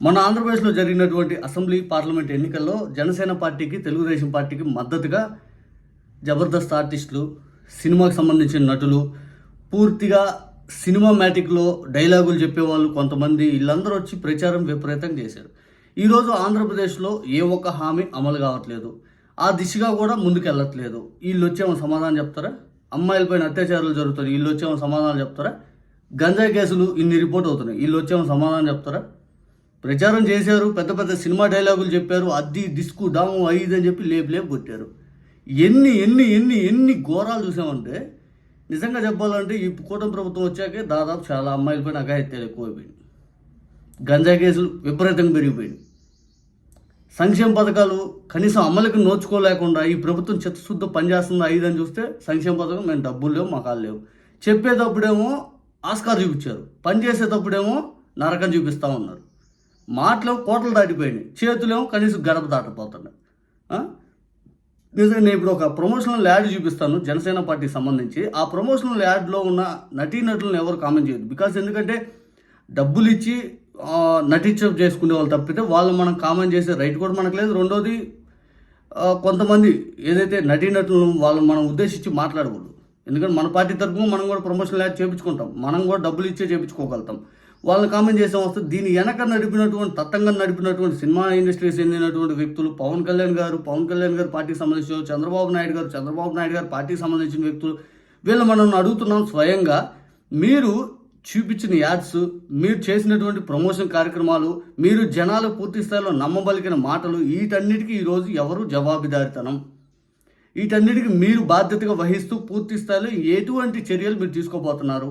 మన ఆంధ్రప్రదేశ్లో జరిగినటువంటి అసెంబ్లీ పార్లమెంట్ ఎన్నికల్లో జనసేన పార్టీకి తెలుగుదేశం పార్టీకి మద్దతుగా జబర్దస్త్ ఆర్టిస్టులు సినిమాకి సంబంధించిన నటులు పూర్తిగా సినిమా మ్యాటిక్లో డైలాగులు చెప్పేవాళ్ళు కొంతమంది వీళ్ళందరూ వచ్చి ప్రచారం విపరీతం చేశారు. ఈరోజు ఆంధ్రప్రదేశ్లో ఏ ఒక్క హామీ అమలు కావట్లేదు. ఆ దిశగా కూడా ముందుకెళ్ళట్లేదు. వీళ్ళు వచ్చేమో సమాధానం చెప్తారా? అమ్మాయిలపైన అత్యాచారాలు జరుగుతాయి వీళ్ళు వచ్చేమో సమాధానం చెప్తారా? గంజాయి కేసులు ఇన్ని రిపోర్ట్ అవుతున్నాయి. వీళ్ళు వచ్చేమో సమాధానం చెప్తారా? ప్రచారం చేశారు పెద్ద పెద్ద సినిమా డైలాగులు చెప్పారు అద్ది డిస్కు డాము ఐదు అని చెప్పి లేపు లేపు కొట్టారు. ఎన్ని ఎన్ని ఎన్ని ఎన్ని ఘోరాలు చూసామంటే నిజంగా చెప్పాలంటే ఈ కూటమి ప్రభుత్వం వచ్చాకే దాదాపు చాలా అమ్మాయిలపైన అఘాయిత్యాలు ఎక్కువైపోయింది గంజా కేసులు విపరీతంగా పెరిగిపోయింది సంక్షేమ పథకాలు కనీసం అమలుకి నోచుకోలేకుండా ఈ ప్రభుత్వం చిత్తశుద్ధ పనిచేస్తుంది ఐదని అని చూస్తే సంక్షేమ పథకం మేము డబ్బులు లేవు మాకాలు లేవు. చెప్పేటప్పుడేమో ఆస్కార్ చూపించారు. పని చేసేటప్పుడేమో నరకం చూపిస్తూ ఉన్నారు. మాటలు కోటలు దాటిపోయినాయి. చేతులేమో కనీసం గడప దాటిపోతున్నాయి. నిజంగా నేను ఇప్పుడు ఒక ప్రమోషనల్ యాడ్ చూపిస్తాను జనసేన పార్టీకి సంబంధించి. ఆ ప్రమోషనల్ యాడ్లో ఉన్న నటీనటులను ఎవరు కామెంట్ చేయదు బికాస్ ఎందుకంటే డబ్బులు ఇచ్చి ఆ, నటించ చేసుకునే వాళ్ళు తప్పితే వాళ్ళు మనం కామెంట్ చేసే రైట్ కూడా మనకు లేదు. రెండోది కొంతమంది ఏదైతే నటీనటులను వాళ్ళు మనం ఉద్దేశించి మాట్లాడకూడదు. ఎందుకంటే మన పార్టీ తరఫున మనం కూడా ప్రమోషనల్ యాడ్ చేయించుకుంటాం మనం కూడా డబ్బులు ఇచ్చే చేయించుకోగలుగుతాం వాళ్ళని కామెంట్ చేసే వస్తే దీని వెనక నడిపినటువంటి తత్తంగా నడిపినటువంటి సినిమా ఇండస్ట్రీకి చెందినటువంటి వ్యక్తులు పవన్ కళ్యాణ్ గారు పవన్ కళ్యాణ్ గారు పార్టీకి సంబంధించిన చంద్రబాబు నాయుడు గారు చంద్రబాబు నాయుడు గారు పార్టీకి సంబంధించిన వ్యక్తులు వీళ్ళు మనం అడుగుతున్నాం స్వయంగా. మీరు చూపించిన యాడ్స్ మీరు చేసినటువంటి ప్రమోషన్ కార్యక్రమాలు మీరు జనాలు పూర్తి స్థాయిలో నమ్మబలికిన మాటలు వీటన్నిటికీ ఈరోజు ఎవరు జవాబుదారితనం? వీటన్నిటికీ మీరు బాధ్యతగా వహిస్తూ పూర్తి స్థాయిలో ఎటువంటి చర్యలు మీరు తీసుకోబోతున్నారు?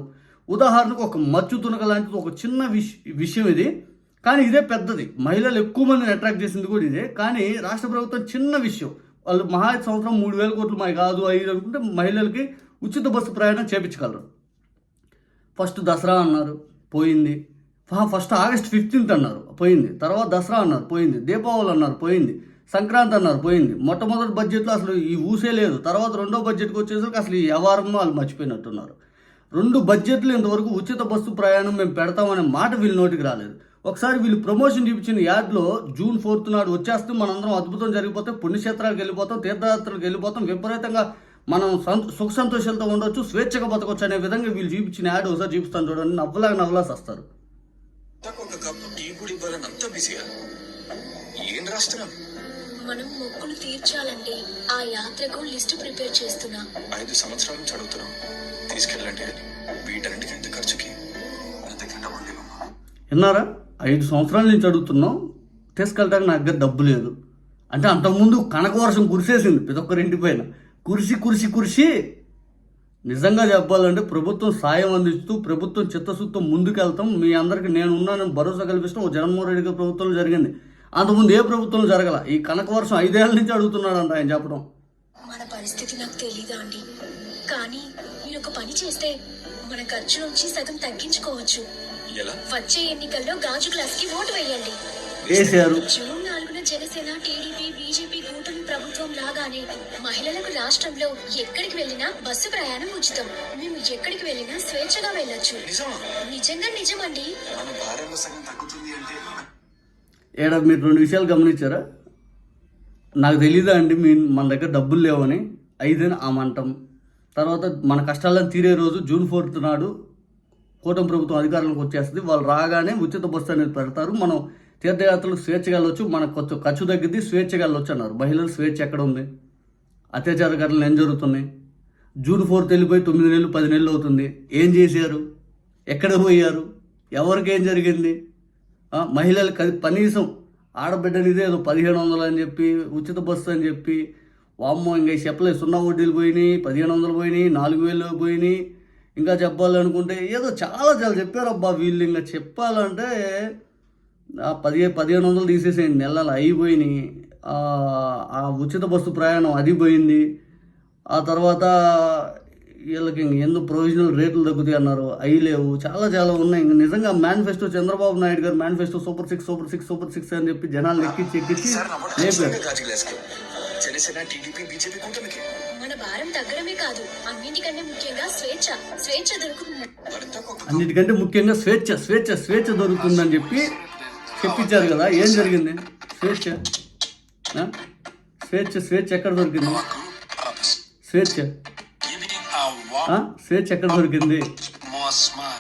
ఉదాహరణకు ఒక మచ్చు తునక లాంటిది ఒక చిన్న విష విషయం ఇది. కానీ ఇదే పెద్దది. మహిళలు ఎక్కువ మందిని అట్రాక్ట్ చేసింది కూడా ఇదే. కానీ రాష్ట్ర ప్రభుత్వం చిన్న విషయం. వాళ్ళు మహా సంవత్సరం మూడు వేల కోట్లు మాకు కాదు ఐదు అనుకుంటే మహిళలకి ఉచిత బస్సు ప్రయాణం చేపించగలరు. ఫస్ట్ దసరా అన్నారు పోయింది. ఫస్ట్ ఆగస్ట్ ఫిఫ్టీన్త్ అన్నారు పోయింది. తర్వాత దసరా అన్నారు పోయింది. దీపావళి అన్నారు పోయింది. సంక్రాంతి అన్నారు పోయింది. మొట్టమొదటి బడ్జెట్లో అసలు ఈ ఊసే లేదు. తర్వాత రెండో బడ్జెట్కి వచ్చేసరికి అసలు ఈ వ్యవహారం వాళ్ళు మర్చిపోయినట్టున్నారు. రెండు బడ్జెట్లు ఇంతవరకు ఉచిత బస్సు ప్రయాణం మేము పెడతామనే మాట వీళ్ళ నోటికి రాలేదు. ఒకసారి వీళ్ళు ప్రమోషన్ చూపించిన యాడ్లో జూన్ ఫోర్త్ నాడు వచ్చేస్తే మనందరం అద్భుతం జరిగిపోతే పుణ్యక్షేత్రాలకు వెళ్ళిపోతాం తీర్థయాత్రలకు వెళ్ళిపోతాం విపరీతంగా మనం సంత సుఖ సంతోషాలతో ఉండొచ్చు స్వేచ్ఛగా బతకొచ్చు అనే విధంగా వీళ్ళు చూపించిన యాడ్ ఒకసారి చూపిస్తాను చూడండి నవ్వులాగా నవ్వులాసి వస్తారు మనం మొక్కులు తీర్చాలంటే ఆ యాత్రకు లిస్ట్ ప్రిపేర్ చేస్తున్నా. ఐదు సంవత్సరాల నుంచి అడుగుతున్నాం. తీసుకెళ్ళండి. అని ఎంత ఖర్చుకి? మన దగ్గర డబ్బులు లేవమ్మా విన్నారా? ఐదు సంవత్సరాల నుంచి అడుగుతున్నాం. తీసుకెళ్ళడానికి నా దగ్గర డబ్బు లేదు. అంటే అంతకుముందు కనక వర్షం కురిసేసింది ప్రతి ఒక్కరింటి పైన. కురిసి కురిసి కురిసి నిజంగా చెప్పాలంటే ప్రభుత్వం సాయం అందిస్తూ ప్రభుత్వం చిత్తశుద్ధం ముందుకెళ్తాం. మీ అందరికి నేను ఉన్నానని భరోసా కల్పిస్తాం ఓ జగన్మోహన్ రెడ్డి గారి ప్రభుత్వంలో జరిగింది. అంతకుముందు ఏ ప్రభుత్వం జరగల? ఈ కనక వర్షం ఐదేళ్ళ నుంచి అడుగుతున్నాడంట ఆయన చెప్పడం. మన పరిస్థితి నాకు తెలీదా అండి? కానీ మీరు ఒక పని చేస్తే మన ఖర్చు నుంచి సగం తగ్గించుకోవచ్చు. ఎలా? వచ్చే ఎన్నికల్లో గాజు గ్లాస్కి ఓటు వేయండి. వేశారు. జూన్ నాలుగున జనసేన టీడీపీ బీజేపీ కూటమి ప్రభుత్వం లాగానే మహిళలకు రాష్ట్రంలో ఎక్కడికి వెళ్ళినా బస్సు ప్రయాణం ఉచితం. మేము ఎక్కడికి వెళ్ళినా స్వేచ్ఛగా వెళ్ళొచ్చు. నిజమా? నిజంగా నిజమండి. మన భారంలో సగం తగ్గుతుంది అంటే? ఏడ మీరు రెండు విషయాలు గమనించారా? నాకు తెలీదా అండి మీ మన దగ్గర డబ్బులు లేవని. ఐదని? ఆ మంటం. తర్వాత మన కష్టాలను తీరే రోజు జూన్ ఫోర్త్ నాడు కూటమి ప్రభుత్వం అధికారంలోకి వచ్చేస్తుంది. వాళ్ళు రాగానే ఉచిత బస్సు అనేది పెడతారు. మనం తీర్థయాత్రలకు స్వేచ్ఛగా వెళ్ళొచ్చు. మన కొంచెం ఖర్చు తగ్గిద్ది స్వేచ్ఛగా వెళ్ళొచ్చు అన్నారు. మహిళలు స్వేచ్ఛ ఎక్కడ ఉంది? అత్యాచార ఘటనలు ఏం జరుగుతున్నాయి? జూన్ ఫోర్త్ వెళ్ళిపోయి తొమ్మిది నెలలు పది నెలలు అవుతుంది. ఏం చేశారు? ఎక్కడ పోయారు? ఎవరికి ఏం జరిగింది? మహిళలు కనీసం ఆడబిడ్డలు ఇదే ఏదో పదిహేను వందలు అని చెప్పి ఉచిత బస్సు అని చెప్పి వామ్మో ఇంకా చెప్పలేదు సున్నా వడ్డీలు పోయినాయి పదిహేను వందలు పోయినాయి నాలుగు వేలు పోయినాయి. ఇంకా చెప్పాలనుకుంటే ఏదో చాలా చాలా చెప్పారబ్బా వీళ్ళు. ఇంకా చెప్పాలంటే ఆ పదిహే పదిహేను వందలు తీసేసేయండి. నెలలు అయిపోయినాయి. ఆ ఉచిత బస్సు ప్రయాణం అది పోయింది. ఆ తర్వాత వీళ్ళకి ఇంక ఎందుకు ప్రొవిజనల్ రేట్లు తగ్గుతాయి అన్నారు. అవి లేవు. చాలా చాలా ఉన్నాయి. ఇంక నిజంగా manifesto Chandrababu Naidu garu manifesto super six super six super six అని చెప్పి జనాలు ఎక్కించి ఎక్కించి అన్నిటికంటే ముఖ్యంగా స్వేచ్ఛ. స్వేచ్ఛ స్వేచ్ఛ స్వేచ్ఛ స్వేచ్ఛ దొరుకుతుందని చెప్పి చెప్పించారు కదా. ఏం జరిగింది? స్వేచ్ఛ. ఆ? స్వేచ్ఛ స్వేచ్ఛ ఎక్కడ దొరికింది? స్వేచ్ఛ. స్వేచ్ఛ ఎక్కడ దొరికింది?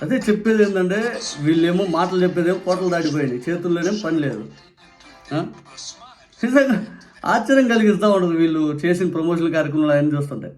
అదే చెప్పేది ఏంటంటే వీళ్ళేమో మాటలు చెప్పేదేమో కోటలు దాటిపోయినాయి చేతుల్లోనేం పని లేదు. నిజంగా ఆశ్చర్యం కలిగిస్తూ ఉండదు వీళ్ళు చేసిన ప్రమోషన్ కార్యక్రమాలు ఆయన చూస్తుంటే.